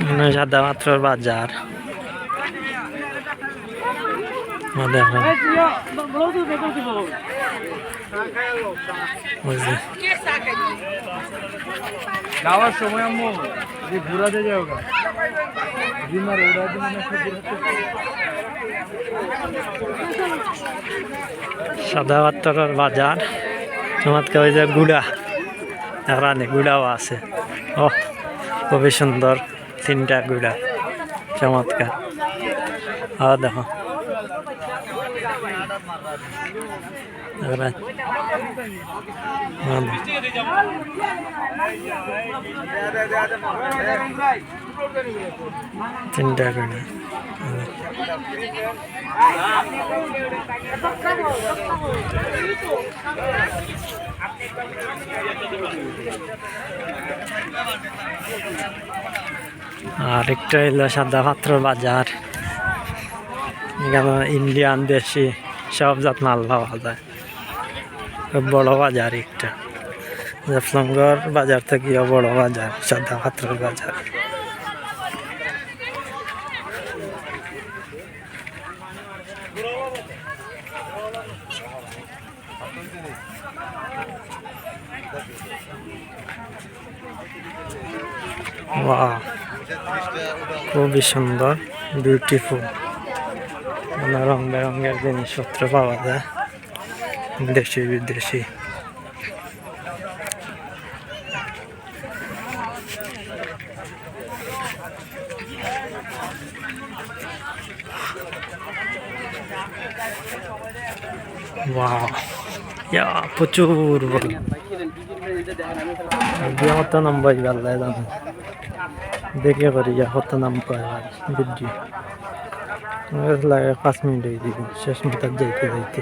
মানে সাদা মাত্র বাজার। দেখো। ওই যে। যাওয়ার সময় আম্মু যে ঘোরাতে যাও জিমার ওরা দিন একটু ঘোরাতে সাদা পাত্তরের বাজার। চমৎকার ওই যে গুড়া। এখানে গুড়াও আছে। ও খুবই সুন্দর। তিনটা গুড়া চমৎকার। আর দেখো। এখানে হ্যাঁ, তিনটা গুড়া আর একটা হলো সাদা পাত্র বাজার। এখানে ইন্ডিয়ান দেশি সব জাত মাল পাওয়া যায়। বড় বাজার একটা। জাফলঙ্গর বাজার থেকেও বড় বাজার সাদা পাত্র বাজার। খুবই সুন্দর বিউটিফুল রং বেরঙের জিনিসপত্র পাওয়া যায় দেশি বিদেশি। Wow. Ya, প্রচুর বড় দিয়ে মতো নাম্বার গেল দাদা দেখে করি যা কত নাম পায় আর বুঝছি লাগে পাঁচ মিনিট হয়ে দিব শেষ মিটার যাইতে যাইতে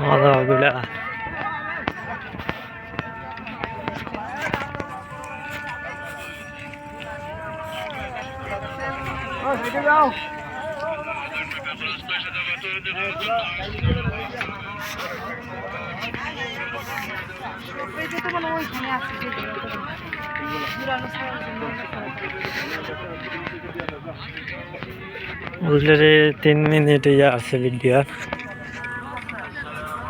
মাদাগুলা বুঝলে তিন মিনিট ইয়ে আছে ভিডিওর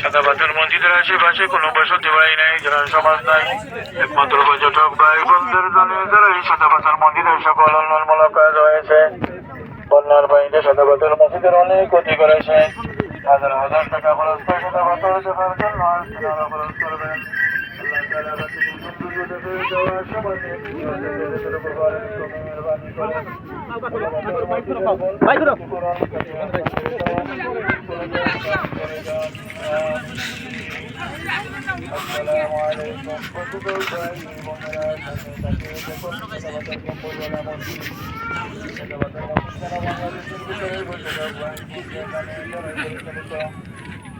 সাদাবাতার মসজিদের আশেপাশে কোনো বসতি বাড়ি নেই যারা সমাজ নাই, একমাত্র পর্যটক ভাই বন্ধুদের দানিয়ে দ্বারাই সাদাবাতার মসজিদের সকল নর্মল কাজ হয়েছে, বন্যার বাইরে সাদাবাতার মসজিদের অনেক ক্ষতি করেছে। হাজার হাজার টাকা খরচ করে সাদাবাতার দেখার জন্য আপনারা খরচ করবেন আল্লাহ তাআলা বাকিকে সৌন্দর্য দেখে